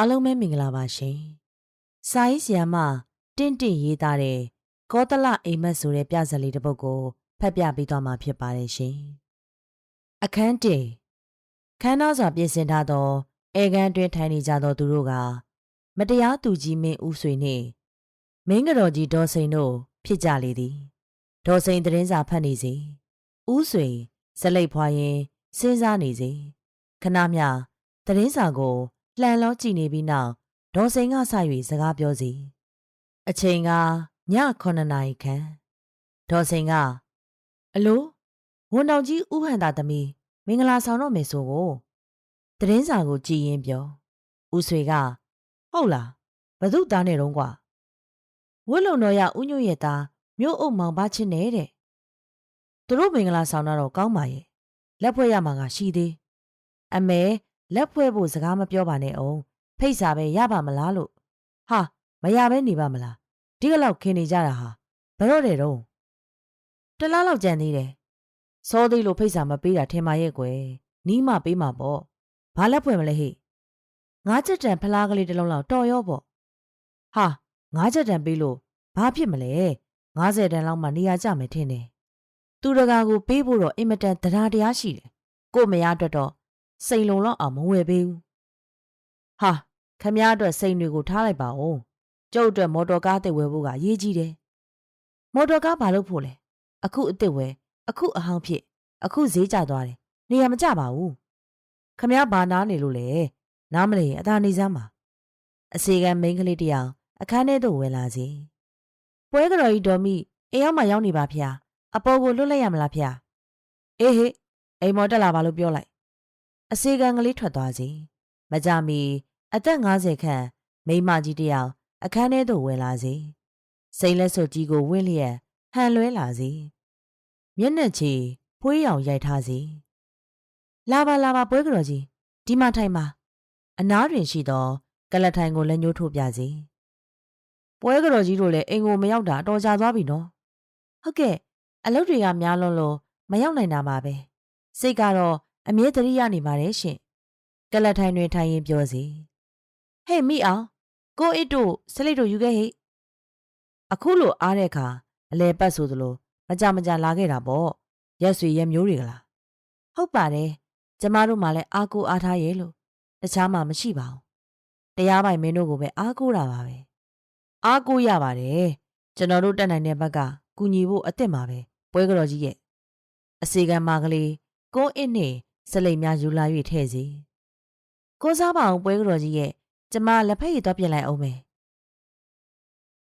အားလုံးပဲမင်္ဂလာပါရှင်။စာရေးဆရာမတင့်တင့်ရေးသားတဲ့ကောသလအိမ်မက်ဆိုတဲ့ပြဇာတ်လေးတစ်ပုဒ်ကိုဖတ်ပြပေးသွားမှာဖြစ်ပါတယ်ရှင်။အခန်းတင်ခန်းသားစွာပြင်ဆင်ထားသောအေကန်းတွင်ထိုင်နေကြသောသူတို့ကမတရားသူကြီးမင်းဦးဆွေနှင့်မင်းကတော်ကြီးဒေါ်စိန်တို့ဖြစ်ကြလေသည်။ဒေါ်စိန်သတင်းစာဖတ်နေစေ။ဦးဆွေဇလိတ်ဖွာရင်စဉ်းစားနေစေ။ခဏမျှသတင်းစာကို လှန်လောကြည့်နေပြီးနောက်ဒေါ်စိန်ကဆ၍စကားပြောစီအချိန်ကည9နာရီခန့်ဒေါ်စိန်ကအလိုဝန်တော်ကြီးဥဟန်တာသမီးမင်္ဂလာဆောင်တော့မယ်ဆိုကိုသတင်းစာကိုကြည်ရင်ပြောဦးဆွေကဟုတ်လားဘသူသားနဲ့တော့ကွာဝတ်လုံတော်ရဥညွတ်ရဲ့သားမြို့အုပ်မောင်ပါချင်းနေတဲ့သူတို့မင်္ဂလာဆောင်တော့ကောင်းပါရဲ့လက်ဖွဲ့ရမှာကရှိသေးအမဲ လက်ဖွဲ့ဖို့စကားမပြောပါနဲ့အောင်ဖိတ်စာပဲရပါမလားလို့ဟာမရပဲနေပါမလားဒီကလောက်ခင်းနေကြတာဟာဘယ်တော့တဲ့တော့တလားလောက်ကြံသေးတယ်စောသေးလို့ဖိတ်စာမပေးတာထင်ပါရဲ့ကွယ်နီးမပေးမှာပေါ့ဘာလက်ဖွဲ့မလဲဟိငါးချက်တန်ဖလားကလေးတစ်လုံးလောက်တော်ရောပေါ့ဟာငါးချက်တန်ပေးလို့ဘာဖြစ်မလဲ90တန်လောက်မှနေရာကျမယ်ထင်တယ်သူတကာကိုပေးဖို့တော့အင်မတန်တရားတရားရှိတယ်ကို့မရအတွက်တော့ စိန်လုံလောက်အောင်မဝယ်ပေးဘူးဟာခမည်းအတွက်စိန်တွေကိုထားလိုက်ပါဦးကျုပ်အတွက်မော်တော်ကားတစ်ဝယ်ဖို့ကရေးကြီးတယ်မော်တော်ကားဘာလို့ဖို့လဲအခုအစ်စ်ဝယ်အခုအဟောင်းဖြစ်အခုဈေးကျသွားတယ်နေရာမကျပါဘူးခမည်းဘာနားနေလို့လဲနားမလဲရင်အသာနေစမ်းပါအစီကံမိန်းကလေးတယောက်အခန်းထဲသို့ဝင်လာစီပွဲကတော်ကြီးဒေါ်မိအိမ်ရောက်မှရောက်နေပါဖျားအပေါ်ကိုလွတ်လိုက်ရမလားဖျားအေးဟေးအိမ်မော်တက်လာပါလို့ပြောလိုက် အစေခံကလေးထွက်သွားစီမကြမီ အသက်50ခန့်မိန်းမကြီးတယောက်အခန်းထဲသို့ဝင်လာစီစိန်လက်စွပ်ကြီးကိုဝင့်လျက်ဟန်လွဲလာစီမျက်နှာချီဖွေးရောင်ရိုက်ထားစီလာပါလာပါပွဲကြော်ကြီးဒီမှာထိုင်ပါအနားတွင်ရှိသောကလထိုင်ကိုလက်ညှိုးထိုးပြစီပွဲကြော်ကြီးတို့လည်းအိမ်ကိုမရောက်တာအတော်ကြာသွားပြီနော်ဟုတ်ကဲ့အလုပ်တွေကများလွန်းလို့မရောက်နိုင်တာပါပဲစိတ်ကတော့ အမြဲတရိရနေပါတယ်ရှင်ကလထိုင်တွင်ထိုင်ရင်ပြောစီဟေ့မိအောင်ကိုအစ်တို့စလိတ်တို့ယူခဲ့ဟိအခုလိုအားတဲ့အခါအလဲပတ်ဆိုသလိုမကြမကြလာခဲ့တာပေါ့ရက်ဆွေရက်မျိုးတွေကလားဟုတ်ပါတယ်ကျမတို့မှလည်းအားကိုအားထားရဲ့လို့တခြားမှမရှိပါဘူးတရားပိုင်မင်းတို့ကိုပဲအားကိုးတာပါပဲအားကိုးရပါတယ်ကျွန်တော်တို့တက်နိုင်တဲ့ဘက်ကကူညီဖို့အစ်စ်မှာပဲပွဲကြော်ကြီးရဲ့အစီကံမာကလေးကိုအစ်နဲ့ စလိမ်များယူလာ၍ထဲ့စီကိုစားပါအောင်ပွဲကြော်ကြီးရဲ့ကျမလက်ဖက်ရည်တော့ပြင်လိုက်အောင်မယ်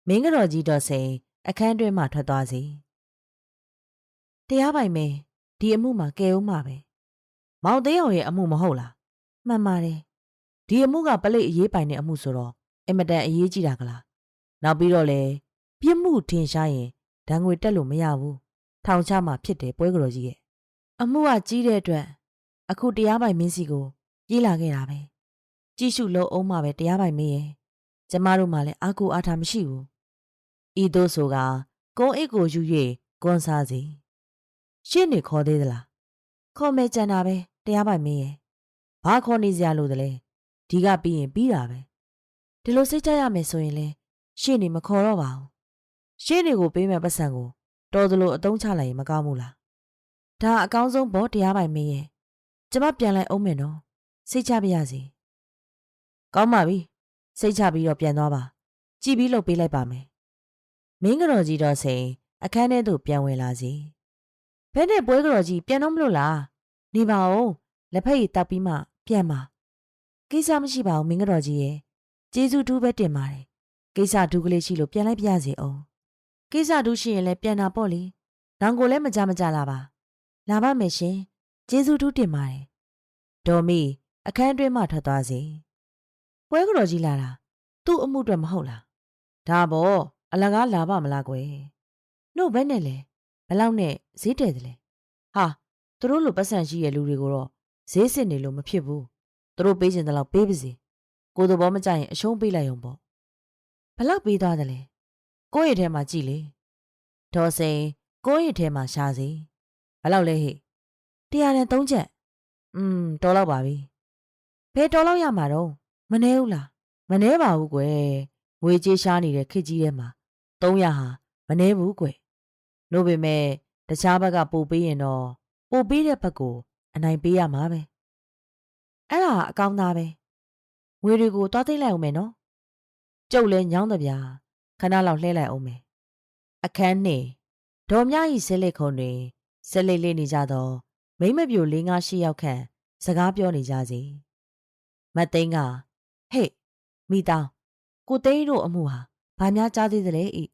မင်းကြော်ကြီးတော့စိန်အခန်းတွင်းမှထွက်သွားစီတရားပိုင်မင်းဒီအမှုမှာကဲဦးမှာပဲမောင်သေးအောင်ရဲ့အမှုမဟုတ်လားမှန်ပါတယ်ဒီအမှုကပလိတ်အရေးပိုင်တဲ့အမှုဆိုတော့အင်မတန်အရေးကြီးတာကလားနောက်ပြီးတော့လေပြစ်မှုထင်ရှားရင်ဒဏ်ငွေတက်လို့မရဘူးထောင်ချမှာဖြစ်တယ်ပွဲကြော်ကြီးရဲ့အမှုကကြီးတဲ့အတွက် အခုတရားပိုင်မင်းစီကိုပြေးလာခဲ့တာပဲကြည့်ရှုလို့အောင်မှပဲတရားပိုင်မင်းရဲ့ကျမတို့မှလည်းအကူအားထားမရှိဘူးဤသို့ဆိုကကုန်းအိတ်ကိုယူ၍ကွန်စားစီရှင်းနေခေါ်သေးသလားခေါ်မဲကြံတာပဲတရားပိုင်မင်းရဲ့ဘာခေါ်နေစရာလို့တလဲဒီကပြီးရင်ပြီးတာပဲဒီလိုစိတ်ချရမယ်ဆိုရင်လေရှင်းနေမခေါ်တော့ပါဘူးရှင်းနေကိုပေးမဲ့ပတ်စံကိုတော်သလိုအတုံးချလိုက်ရင်မကောင်းဘူးလားဒါအကောင်းဆုံးဘောတရားပိုင်မင်းရဲ့ ကျမပြန်လိုက်အောင်မယ်နော်စိတ်ချပါရစေကောင်းပါပြီစိတ်ချပြီးတော့ပြန်သွားပါကြည်ပြီးလှုပ်ပေးလိုက်ပါမယ်မင်းကတော်ကြီးတော့စိန်အခန်းထဲသို့ပြန်ဝင်လာစီဘဲနဲ့ပွဲကတော်ကြီးပြန်တော့မလို့လားနေပါဦးလက်ဖက်ရည်တောက်ပြီးမှပြန်ပါကိစ္စမရှိပါဘူးမင်းကတော်ကြီးရဲ့ကျေးဇူးတူးပဲတင်ပါတယ်ကိစ္စဒူးကလေးရှိလို့ပြန်လိုက်ပြစီအောင်ကိစ္စဒူးရှိရင်လည်းပြန်တာပေါ့လေနောင်ကိုလည်းမကြမကြလာပါလာပါမယ်ရှင် ကျေးဇူးတူးတင်ပါတယ်ဒေါ်မီအခန်းတွင်းမှထွက်သွားစီပွဲကတော်ကြီးလာတာသူ့အမှုအတွက်မဟုတ်လားဒါပေါ့အလကားလာပါမလားကွယ်နှုတ်ဘဲနဲ့လေဘလောက်နဲ့ဈေးတယ်တယ်လေဟာသူတို့လိုပတ်စံရှိရဲ့လူတွေကိုတော့ဈေးစစ်နေလို့မဖြစ်ဘူးသူတို့ပေးချင်တဲ့လောက်ပေးပါစေကိုယ်သဘောမကျရင်အရှုံးပေးလိုက်ရုံပေါ့ဘလောက်ပေးသွားတယ်လဲကိုယ့်ရဲ့ထဲမှာကြည်လေဒေါ်စိန်ကိုယ့်ရဲ့ထဲမှာရှာစီဘလောက်လဲဟိ တရားနဲ့သုံးချက်อืมတော်တော့ပါပြီဘယ်တော်လောက်ရမှာတော့မနှဲဘူးလားမနှဲပါဘူးကွယ်ငွေကြေးရှားနေတဲ့ခေတ်ကြီးထဲမှာ300ဟာမနှဲဘူးကွယ်လို့ပေမဲ့တခြားဘက်ကပို့ပေးရင်တော့ပို့ပေးတဲ့ဘက်ကိုအနိုင်ပေးရမှာပဲအဲ့ဒါအကောင်းသားပဲငွေတွေကိုသွားသိမ့်လိုက်အောင်မယ်နော်ကျုပ်လည်းညောင်းတပြားခဏလောက်လှဲလိုက်အောင်မယ်အခန်းနေဒေါ်မြဤဆဲလက်ခုံတွင်ဆက်လက်လေးနေကြတော့ မိမ့်မပြို၄၅၈ယောက်ခန့်စကားပြောနေကြစီမတ်သိန်းကဟေ့မိတောင်းကိုသိန်းတို့အမှုဟာဘာများကြားသေးသလဲဤ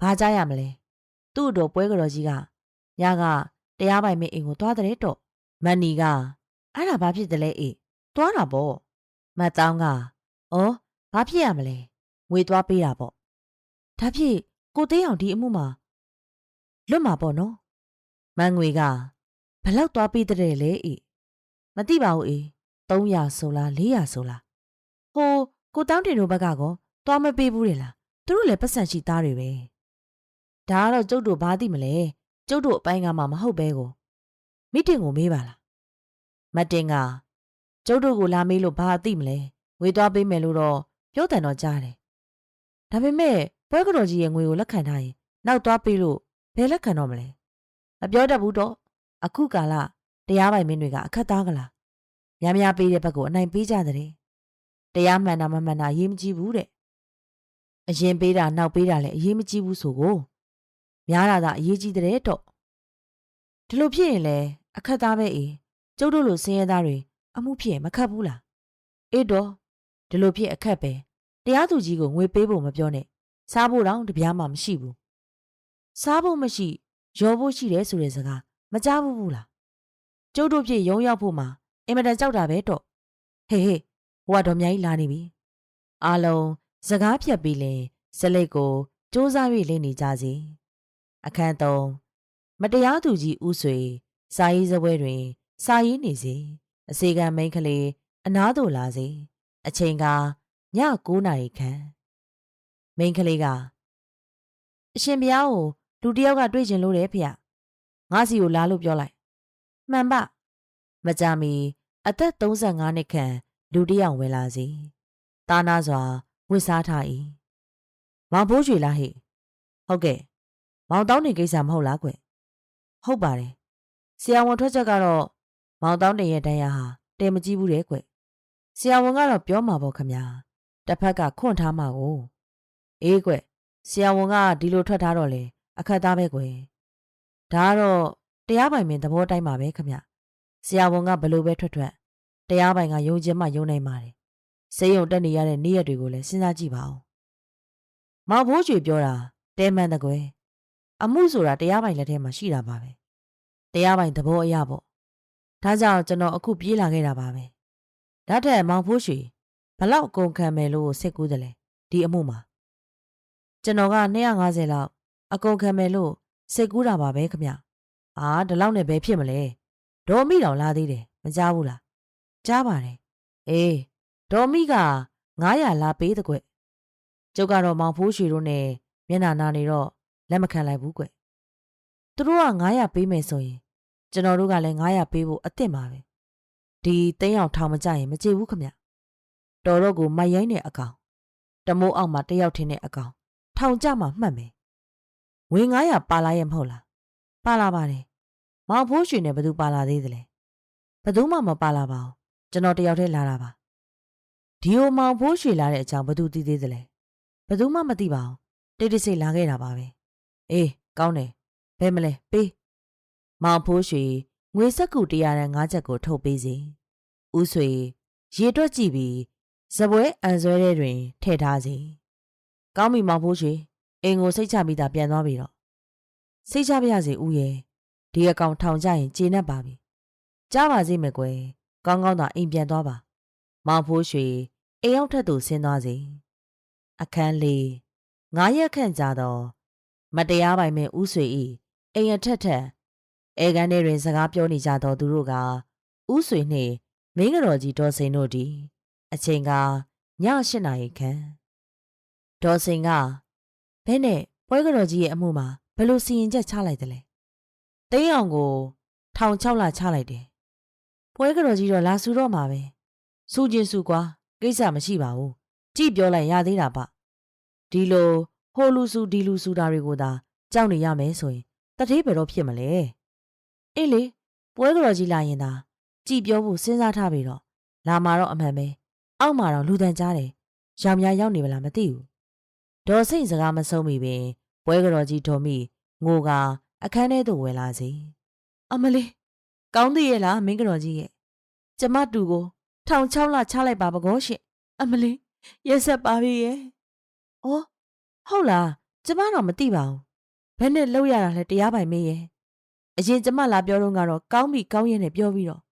ဘာကြားရမလဲသူ့တို့ပွဲကြော်ကြီးကညကတရားပိုင်မင်းအိမ်ကိုသွားတဲ့တော့မန်နီကအဲ့ဒါဘာဖြစ်တယ်လဲအေးသွားတာပေါ့မတ်တောင်းကဩဘာဖြစ်ရမလဲငွေသွားပေးတာပေါ့ဒါဖြစ်ကိုသိန်းအောင်ဒီအမှုမှာလွတ်မှာပေါ့နော်မန်ငွေက ဘလောက်သွားပေးတဲ့လဲအေးမသိပါဘူးအေး300ဆိုလား400ဆိုလားဟိုကိုတောင်းတင်တို့ဘက်ကကောသွားမပေးဘူးလေလားသူတို့လည်းပတ်စံရှိသားတွေပဲဒါကတော့ကျုပ်တို့ဘာသိမလဲကျုပ်တို့အပိုင်းကမှမဟုတ်ပဲကိုမိတင်ကိုမေးပါလားမတ်တင်ကကျုပ်တို့ကိုလာမေးလို့ဘာသိမလဲငွေသွားပေးမယ်လို့တော့ပြောတယ်တော့ကြားတယ်ဒါပေမဲ့ပွဲကတော်ကြီးရဲ့ငွေကိုလက်ခံထားရင်နောက်သွားပေးလို့ဘယ်လက်ခံတော့မလဲမပြောတတ်ဘူးတော့ အခုကာလတရားပိုင်မင်းတွေကအခက်သားကလားများများပေးတဲ့ဘက်ကိုအနိုင်ပေးကြတဲ့တရားမှန်တာမမှန်တာအရေးမကြီးဘူးတဲ့အရင်ပေးတာနောက်ပေးတာလည်းအရေးမကြီးဘူးဆိုကိုများတာသာအရေးကြီးတဲ့တော့ဒီလိုဖြစ်ရင်လေအခက်သားပဲအေးကျုပ်တို့လိုဆင်းရဲသားတွေအမှုဖြစ်ရင်မခတ်ဘူးလားအေးတော့ဒီလိုဖြစ်အခက်ပဲတရားသူကြီးကိုငွေပေးဖို့မပြောနဲ့စားဖို့တောင်တပြားမှမရှိဘူးစားဖို့မရှိရောဖို့ရှိတယ်ဆိုတဲ့စကား မကြားဘူးဘူးလားကျုပ်တို့ဖြစ်ရုံရောက်ဖို့မှာအင်မတန်ကြောက်တာပဲတော့ဟေးဟေးဟိုကတော့အများကြီးလာနေပြီအားလုံးစကားဖြတ်ပြီးလင်ဇလိတ်ကိုစူးစား၍လင်းနေကြစီအခန်းသုံးမတရားသူကြီးဥဆွေစာရေးစပွဲတွင် စာရေးနေစီအစီကံမိန်ကလေးအနားသို့လာစီအချိန်ကည9နာရီခန့်မိန်ကလေးကအရှင်ဘုရားကိုလူတစ်ယောက်ကတွေ့ကျင်လို့တယ်ဖေ။ ငါစီကိုလာလို့ပြောလိုက်။မှန်ပါမကြမီအသက်35နှစ်ခန့်လူတစ်ယောက်ဝင်လာစီ။တာနာစွာဝစ်စားထား၏။မောင်ဘိုးရွှေလားဟိ။ဟုတ်ကဲ့။မောင်တောင်းနေကိစ္စမဟုတ်လားကွ။ဟုတ်ပါတယ်။ဆရာဝန်ထွက်ချက်ကတော့မောင်တောင်းတင်ရဲ့တရားဟာတဲမကြည့်ဘူးတဲ့ကွ။ဆရာဝန်ကတော့ပြောမှာပေါ့ခမညာ။တစ်ဖက်ကခွန့်ထားမှာကို။အေးကွ။ဆရာဝန်ကဒီလိုထွက်ထားတော့လေအခက်သားပဲကွယ် ဒါကတော့တရားပိုင်မင်းသဘောတိုင်းပါပဲခမဆရာဝန်ကဘလို့ပဲထွက်ထွက်တရားပိုင်ကယုံကြည်မှယုံနိုင်ပါတယ်စိတ်ယုံတက်နေရတဲ့နေ့ရက်တွေကိုလည်းစဉ်းစားကြည့်ပါဦးမောင်ဘိုးကျွေပြောတာတဲမှန်တကွယ်အမှုဆိုတာတရားပိုင်လက်ထဲမှာရှိတာပါပဲတရားပိုင်သဘောအရပေါ့ဒါကြောင့်ကျွန်တော်အခုပြေးလာခဲ့တာပါပဲဒါထက်မောင်ဖိုးရွှေဘလောက်အကုန်ခံမယ်လို့စိတ်ကူးတယ်လေဒီအမှုမှာကျွန်တော်က250လောက်အကုန်ခံမယ်လို့ စိတ်ကူးတာပါပဲခမ။အာဒီလောက်နဲ့ပဲဖြစ်မလဲ။ဒေါ်မိတော်လာသေးတယ်မကြားဘူးလား။ကြားပါတယ်။အေးဒေါ်မိက900လာပေးတဲ့ကွ။ကျုပ်ကတော့မောင်ဖိုးရွှေတို့နဲ့မျက်နှာနာနေတော့လက်မခံလိုက်ဘူးကွ။သူတို့က900ပေးမယ်ဆိုရင်ကျွန်တော်တို့ကလည်း900ပေးဖို့အသင့်ပါပဲ။ဒီသိန်းအောင်ထောင်မကြရင်မကြည့်ဘူးခမ။တော်တော့ကိုမိုက်ရိုင်းတဲ့အကောင်တမိုးအောက်မှာတယောက်ထင်းတဲ့အကောင်ထောင်ကြမှာမှတ်မယ် ငွေ900ပါလာရဲ့မဟုတ်လားပါလာပါတယ်မောင်ဖိုးရွှေနဲ့ဘသူပါလာသေးသလဲဘသူမှမပါလာပါဘူးကျွန်တော်တယောက်တည်းလာတာပါဒီဟိုမောင်ဖိုးရွှေလာတဲ့အကြောင်းဘသူသိသေးသလဲဘသူမှမသိပါဘူးတိတ်တိတ်ဆိတ်လာခဲ့တာပါပဲအေးကောင်းတယ်ဘယ်မလဲပေးမောင်ဖိုးရွှေငွေစက်ကူ100နဲ့5ချက်ကိုထုတ်ပေးစီဦးဆွေရေတွက်ကြည့်ပြီးဇပွဲအန်ဆွဲတဲ့တွင်ထည့်ထားစီကောင်းပြီမောင်ဖိုးရွှေ အိမ်ကိုစိတ်ချပြီးသားပြန်သွားပြီတော့စိတ်ချပါရစေဦးရဲ့ဒီအကောင်ထောင်ကြရင်ကျေနပ်ပါပြီကြားပါစေမယ်ကွယ်ကောင်းကောင်းသာအိမ်ပြန်သွားပါမောင်ဖိုးရွှေအိမ်ရောက်ထက်သို့ဆင်းသွားစေအခန်းလေးငါးရက်ခန့်ကြာတော့မတရားပိုင်မဲ့ဦးဆွေဤအိမ်အထက်ထက်အဲကန်ထဲတွင်စကားပြောနေကြသောသူတို့ကဦးဆွေနှင့်မင်းကတော်ကြီးဒေါ်စိန်တို့သည်အချိန်ကည၈နာရီခန့်ဒေါ်စိန်က ဘဲနဲ့ပွဲကတော်ကြီးရဲ့အမှုမှာဘယ်လိုစီရင်ချက်ချလိုက်တယ်လဲတိန်းအောင်ကိုထောင်6လချလိုက်တယ်ပွဲကတော်ကြီးတော့လာဆူတော့မှာပဲစူကျင်စူကွာကကိစ္စမရှိပါဘူးကြည့်ပြောလိုက်ရသေးတာပါဒီလိုဟိုလူစုဒီလူစုတာတွေကိုသာကြောက်နေရမယ်ဆိုရင်တတိဘယ်တော့ဖြစ်မလဲအေးလေပွဲကြော်ကြီးလာရင်သာကြည့်ပြောဖို့စဉ်းစားထားပြီးတော့လာမှာတော့အမှန်ပဲအောက်မှာတော့လူတန်ကြားတယ်ရောင်များရောက်နေမလားမသိဘူး ဒေါ်စိတ်စကားမဆုံးမိပင်ပွဲကြော်ကြီးတော်မိငိုကအခန်းထဲသို့ဝင်လာစီအမလေးကောင်းသေးရဲ့လားမင်းကြော်ကြီးရဲ့ကျမတူကိုထောင်ချောင်းလာချလိုက်ပါပကောရှင်အမလေးရက်ဆက်ပါပြီရဲ့။အော်ဟုတ်လားကျမတော့မသိပါဘူး။ဘယ်နဲ့လောက်ရတာလဲတရားပိုင်မင်းရဲ့။အရင်ကျမလာပြောတော့ကတော့ကောင်းပြီကောင်းရဲ့နဲ့ပြောပြီးတော့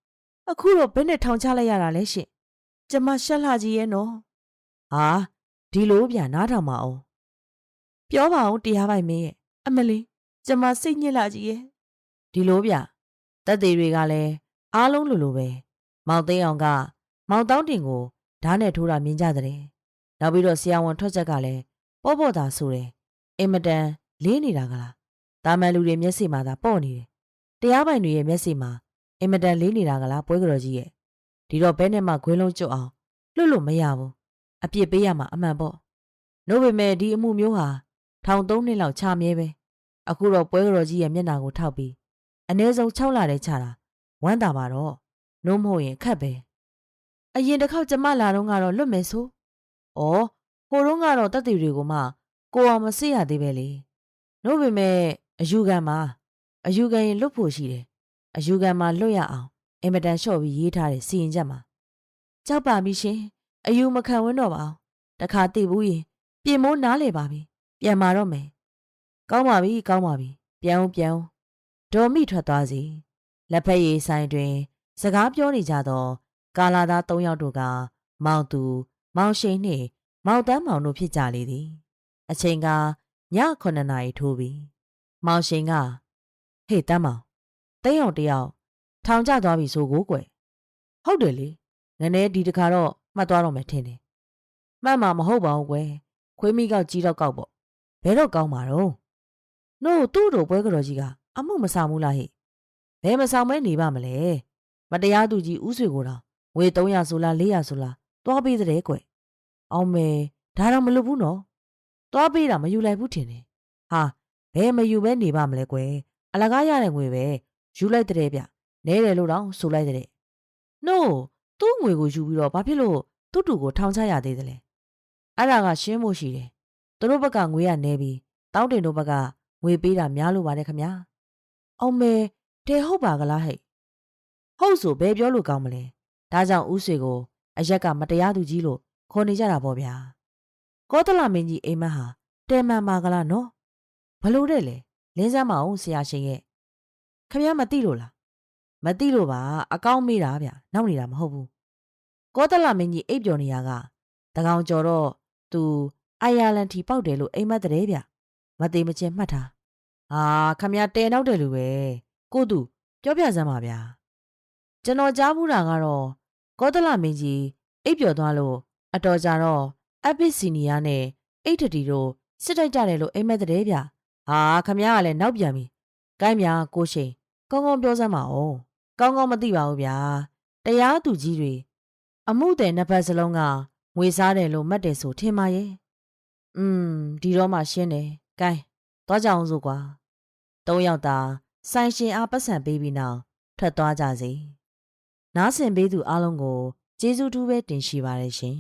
အခုတော့ဘယ်နဲ့ထောင်ချလိုက်ရတာလဲရှင်။ကျမရှက်လှကြီးရဲ့နော်။ဟာ ဒီလိုဗျာနားထောင်ပါအောင်။ပြောပါအောင်တရားပိုင်မင်းရဲ့အမလေးကျမစိတ်ညစ်လာကြီးရဲ့။ဒီလိုဗျာတက်သေးတွေကလည်းအားလုံးလိုလိုပဲ။မောင်သိန်းအောင်က မောင်တောင်းတင်ကိုဓာတ်နဲ့ထိုးတာမြင်ကြတဲ့။နောက်ပြီးတော့ဆရာဝန်ထွက်ချက်ကလည်းပေါ့ပေါ့သာဆိုတယ်။အင်မတန်လေးနေတာကလား။တာမန်လူတွေမျက်စိမှာသာပေါ့နေတယ်။တရားပိုင်တွေရဲ့မျက်စိမှာအင်မတန်လေးနေတာကလားပွဲကြော်ကြီးရဲ့။ဒီတော့ဘဲနဲ့မှခွင်းလုံးကျွတ်အောင်လွတ်လို့မရဘူး။ အပြစ်ပေးရမှာအမှန်ပေါ့။နို့ပေမဲ့ဒီအမှုမျိုးဟာထောင်သုံးနှစ်လောက်ချမြဲပဲ။အခုတော့ပွဲကြော်ကြီးရဲ့မျက်နှာကိုထောက်ပြီးအ ਨੇ ဆုံး6လတဲ့ချတာဝမ်းသာပါတော့။နို့မဟုတ်ရင်ခက်ပဲ။အရင်တစ်ခေါက်ကျမလာတော့ကတော့လွတ်မယ်ဆို။ဩဟိုတုန်းကတော့တက်တီတွေကိုမှကိုအောင်မစစ်ရသေးပဲလေ။နို့ပေမဲ့အယူခံမှာအယူခံရင်လွတ်ဖို့ရှိတယ်။အယူခံမှာလွတ်ရအောင်အင်မတန်လျှော့ပြီးရေးထားတဲ့စီရင်ချက်မှာကြောက်ပါပြီရှင်။ အယူမခံဝန်းတော့ပါအောင်။တခါသိဘူးရင်ပြင်မိုးနားလေပါပြီ။ပြန်มาတော့မယ်။ကောင်းပါပြီကောင်းပါပြီ။ပြန်အောင်ပြန်အောင်ဒေါ်မိထွက်သွားစီ။လက်ဖက်ရည်ဆိုင်တွင် စကားပြောနေကြသော ကာလာသား၃ယောက်တို့ကမောင်သူ မောင်ရှိန်နှင့် မောင်တန်းမောင်တို့ဖြစ်ကြလေသည် အချိန်ကည9နာရီထိုးပြီမောင်ရှိန်ကဟေ့တန်းမောင်တိတ်အောင်တယောက်ထောင်ကျသွားပြီဆိုကိုကွယ်ဟုတ်တယ်လေငနေဒီတခါတော့ မှတ်သွားတော့မယ်ထင်တယ်မှတ်မှာမဟုတ်ပါဘူးကွယ်ခွေးမိကောက်ကြီးတော့ကောက်ပေါ့ဘယ်တော့ကောင်းမှာတော့နို့သူ့တို့ပွဲကြော်ကြီးကအမှုမဆောင်ဘူးလားဟဲ့ဘယ်မဆောင်မဲနေပါမလဲမတရားသူကြီးဥဆွေကိုတော့ငွေ300ဆိုလား400ဆိုလားသွားပေးတဲ့ကွယ်အောင်မယ်ဒါတော့မလုပ်ဘူးနော်သွားပေးတာမယူလိုက်ဘူးထင်တယ်ဟာဘယ်မယူပဲနေပါမလဲကွယ်အလကားရတဲ့ငွေပဲယူလိုက်တဲ့ဗျနဲတယ်လို့တော့ဆိုလိုက်တဲ့နို့ သူ့ငွေကိုယူပြီးတော့ဘာဖြစ်လို့သူ့တူကိုထောင်ချရသေးတယ်လဲအဲ့ဒါကရှင်းဖို့ရှိတယ်သူတို့ဘက်ကငွေကနေပြီးတောင်းတင်တို့ဘက်ကငွေပေးတာများလို့ပါတယ်ခမညာအောင်မယ်တဲဟုတ်ပါကလားဟဲ့ဟုတ်ဆိုဘယ်ပြောလို့ကောင်းမလဲဒါကြောင့်ဥဆွေကိုအရက်ကမတရားသူကြီးလို့ခေါ်နေကြတာပေါ့ဗျာကောသလမင်းကြီးအိမ်မက်ဟာတဲမှန်ပါကလားနော်ဘလို့တဲ့လေလင်းစမ်းမအောင်ဆရာရှင်ရဲ့ခမရမသိလို့လားမသိလို့ပါအကောင်းမေးတာဗျနောက်နေတာမဟုတ်ဘူး ကောသလမင်းကြီးအိပ်ပျော်နေရကတကောင်ကျော်တော့သူအိုင်ယာလန်ထီပေါက်တယ်လို့အိမ်မက်တဲ့ဗျမသေးမချင်းမှတ်ထားဟာခမရတဲနောက်တယ်လို့ပဲကိုသူပြောပြစမ်းပါဗျာကျွန်တော်ကြားဘူးတာကတော့ကောသလမင်းကြီးအိပ်ပျော်သွားလို့အတော်ကြာတော့အပစ်စီနီယာနဲ့အိတ်ထတီတို့စစ်တိုက်ကြတယ်လို့အိမ်မက်တဲ့ဗျဟာခမရကလည်းနောက်ပြန်ပြီကိုင်းမြာကိုရှိန်ကောင်းကောင်းပြောစမ်းပါဦးကောင်းကောင်းမသိပါဘူးဗျာတရားသူကြီးတွေ အမှုတဲ့နှစ်ဖက်စလုံးကငွေစားတယ်လို့မှတ်တယ်ဆိုထင်ပါရဲ့อืมဒီတော့မှရှင်းတယ်ကိုင်းသွားကြအောင်စို့ကွာသုံးယောက်သာဆိုင်ရှင်အားပတ်စံပေးပြီးနောက်ထွက်သွားကြစေနားဆင်ပေးသူအားလုံးကိုကျေးဇူးတူးပဲတင်ရှိပါတယ်ရှင်